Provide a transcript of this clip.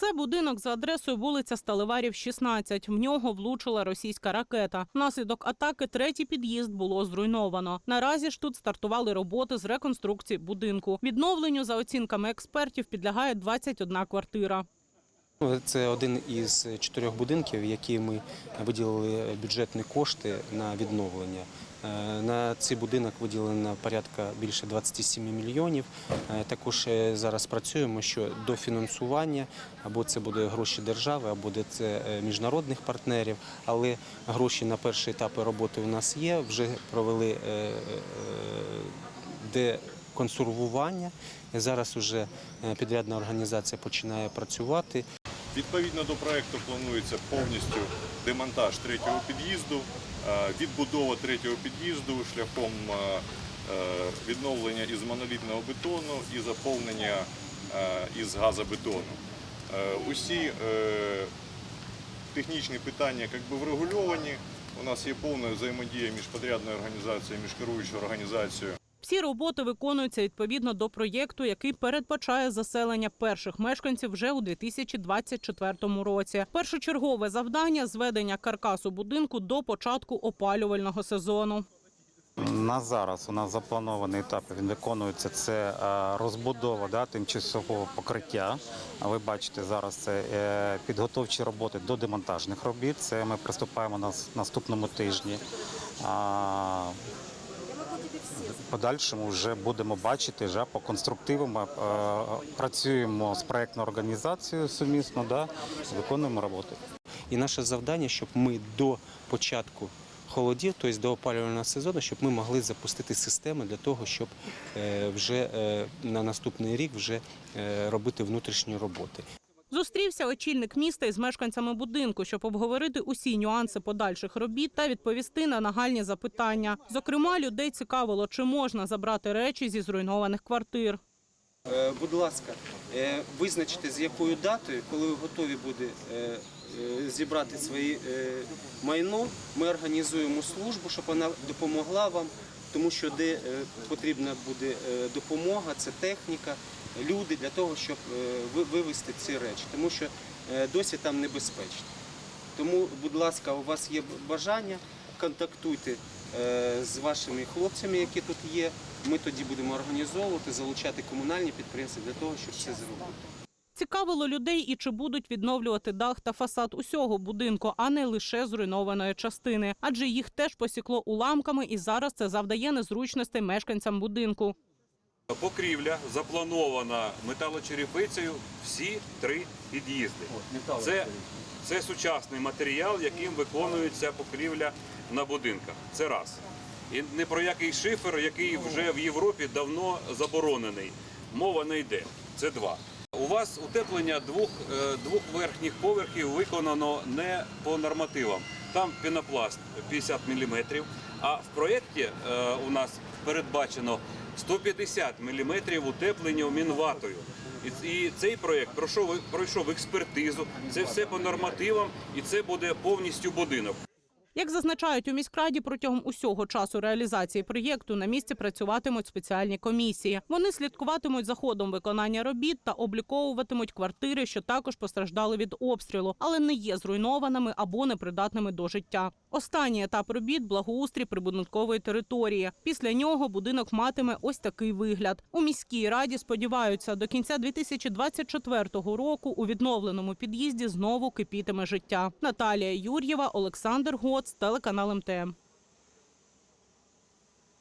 Це будинок за адресою вулиця Сталеварів, 16. В нього влучила російська ракета. Внаслідок атаки третій під'їзд було зруйновано. Наразі ж тут стартували роботи з реконструкції будинку. Відновленню за оцінками експертів підлягає 21 квартира. Це один із чотирьох будинків, які ми виділили бюджетні кошти на відновлення. Е, На цей будинок виділено порядка більше 27 мільйонів. Е, Також е, зараз працюємо, що до фінансування або це буде гроші держави, або це міжнародних партнерів. Але гроші на перші етапи роботи у нас є. Вже провели де консервування. Зараз уже е, підрядна організація починає працювати. Відповідно до проекту планується повністю демонтаж третього під'їзду, відбудова третього під'їзду шляхом е, е, відновлення із монолітного бетону і заповнення е, із газобетону. Е, Усі е, технічні питання як би врегульовані. У нас є повна взаємодія між подрядною організацією, між керуючою організацією. Всі роботи виконуються відповідно до проєкту, який передбачає заселення перших мешканців вже у 2024 році. Першочергове завдання зведення каркасу будинку до початку опалювального сезону. На зараз у нас запланований етап. Він виконується. Це е, розбудова да, тимчасового покриття. Ви бачите, зараз це е, підготовчі роботи до демонтажних робіт. Це ми приступаємо на наступному тижні. В подальшому вже будемо бачити вже по конструктивам. е, Працюємо з проектною організацією сумісно, да, виконуємо роботи. І наше завдання, щоб ми до початку холодів, тобто до опалювального сезону, щоб ми могли запустити системи для того, щоб е, вже е, на наступний рік вже робити внутрішні роботи. Зустрівся очільник міста із мешканцями будинку, щоб обговорити усі нюанси подальших робіт та відповісти на нагальні запитання. Зокрема, людей цікавило, чи можна забрати речі зі зруйнованих квартир. Е, Будь ласка, е, визначте з якою датою, коли ви готові буде е, зібрати своє майно. Ми організуємо службу, щоб вона допомогла вам, тому що де потрібна буде допомога, це техніка, люди для того, щоб е, ви- вивезти ці речі, тому що е, досі там небезпечно. Тому, будь ласка, у вас є бажання, контактуйте е, з вашими хлопцями, які тут є. Ми тоді будемо організовувати, залучати комунальні підприємства для того, щоб все зробити. Цікавило людей і чи будуть відновлювати дах та фасад усього будинку, а не лише зруйнованої частини, адже їх теж посікло уламками, і зараз це завдає незручностей мешканцям будинку. Покрівля запланована металочерепицею всі три під'їзди. Це, це сучасний матеріал, яким виконується покрівля на будинках. Це раз. І не про який шифер, який вже в Європі давно заборонений. Мова не йде. Це два. У вас утеплення двох, е, двох верхніх поверхів виконано не по нормативам. Там пінопласт 50 мм, а в проєкті е, у нас передбачено 150 мм утеплення мінватою. І, цей проєкт пройшов, пройшов експертизу, це все по нормативам, і це буде повністю будинок. Як зазначають у міськраді, протягом усього часу реалізації проєкту на місці працюватимуть спеціальні комісії. Вони слідкуватимуть за ходом виконання робіт та обліковуватимуть квартири, що також постраждали від обстрілу, але не є зруйнованими або непридатними до життя. Останній етап робіт благоустрій прибудинкової території. Після нього будинок матиме ось такий вигляд. У міській раді сподіваються, до кінця 2024 року у відновленому під'їзді знову кипітиме життя. Наталія Юр'єва, Олександр Гоц, телеканал МТМ.